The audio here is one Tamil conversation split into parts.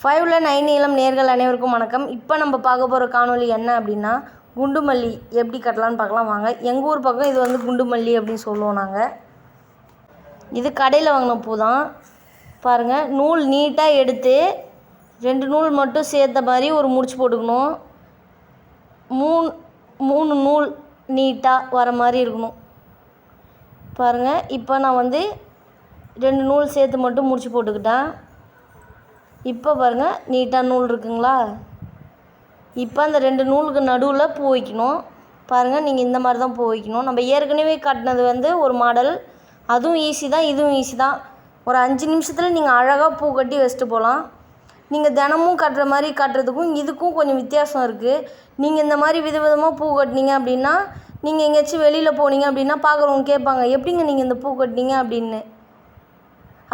ஃபைவ்ல நைன் நீளம் நேர்கள் அனைவருக்கும் வணக்கம். இப்போ நம்ம பார்க்க போகிற காணொளி என்ன அப்படின்னா குண்டு மல்லி எப்படி கட்டலான்னு பார்க்கலாம். வாங்க எங்கள் ஊர் பக்கம் இது வந்து குண்டு மல்லி அப்படின்னு சொல்லுவோம் நாங்கள் இது கடையில் வாங்கின பூ தான். பாருங்கள் நூல் நீட்டாக எடுத்து ரெண்டு நூல் மட்டும் சேர்த்த மாதிரி ஒரு முடிச்சு போட்டுக்கணும். மூணு மூணு நூல் நீட்டாக வர மாதிரி இருக்கணும். பாருங்கள் இப்போ நான் வந்து ரெண்டு நூல் சேர்த்து மட்டும் முடிச்சு போட்டுக்கிட்டேன். இப்போ பாருங்கள் நீட்டாக நூல் இருக்குங்களா? இப்போ அந்த ரெண்டு நூலுக்கு நடுவில் பூ வைக்கணும். பாருங்கள் நீங்கள் இந்த மாதிரி தான் பூ வைக்கணும். நம்ம ஏற்கனவே காட்டினது வந்து ஒரு மாடல். அதுவும் ஈஸி தான் இதுவும் ஈஸி தான். ஒரு அஞ்சு நிமிஷத்தில் நீங்கள் அழகாக பூ கட்டி வச்சுட்டு போகலாம் நீங்கள் தினமும் கட்டுற மாதிரி கட்டுறதுக்கும் இதுக்கும் கொஞ்சம் வித்தியாசம் இருக்குது நீங்கள் இந்த மாதிரி விதவிதமாக பூ கட்டினீங்க அப்படின்னா நீங்கள் எங்கேயாச்சும் வெளியில் போனீங்க அப்படின்னா பார்க்குறவங்க கேட்பாங்க எப்படிங்க நீங்கள் இந்த பூ கட்டினீங்க? அப்படின்னு.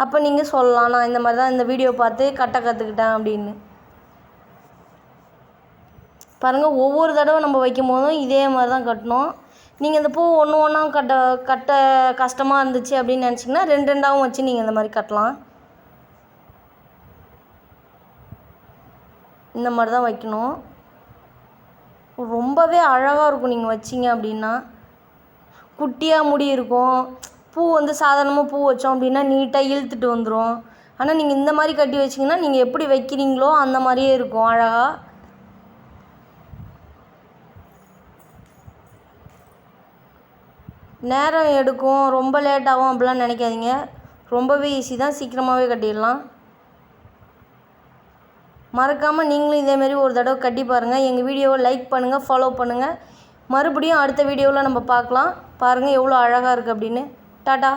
அப்போ நீங்கள் சொல்லலாம் நான் இந்த மாதிரி தான் இந்த வீடியோ பார்த்து கட்ட கற்றுக்கிட்டேன் அப்படின்னு. பாருங்கள் ஒவ்வொரு தடவை நம்ம வைக்கும் போதும் இதே மாதிரி தான் கட்டணும். நீங்கள் இந்த பூ ஒன்று ஒன்றா கட்ட கட்ட கஷ்டமாக இருந்துச்சு அப்படின்னு நினச்சிங்கன்னா ரெண்டு ரெண்டாகவும் வச்சு நீங்கள் இந்த மாதிரி கட்டலாம். இந்த மாதிரி தான் வைக்கணும். ரொம்பவே அழகாக இருக்கும் நீங்கள் வச்சிங்க அப்படின்னா. குட்டியாக முடி இருக்கும். பூ வந்து சாதாரணமாக பூ வச்சோம் அப்படின்னா நீட்டாக இழுத்துட்டு வந்துடும் ஆனால் நீங்கள் இந்த மாதிரி கட்டி வச்சிங்கன்னா நீங்கள் எப்படி வைக்கிறீங்களோ அந்த மாதிரியே இருக்கும். அழகாக நேரம் எடுக்கும். ரொம்ப லேட்டாகும் அப்படிலாம் நினைக்காதீங்க. ரொம்பவே ஈஸி தான். சீக்கிரமாகவே கட்டிடலாம். மறக்காமல் நீங்களும் இதேமாரி ஒரு தடவை கட்டி பாருங்கள் எங்கள் வீடியோவை லைக் பண்ணுங்கள் ஃபாலோ பண்ணுங்கள் மறுபடியும் அடுத்த வீடியோவில் நம்ம பார்க்கலாம். பாருங்கள் எவ்வளோ அழகாக இருக்குது அப்படின்னு. टाटा।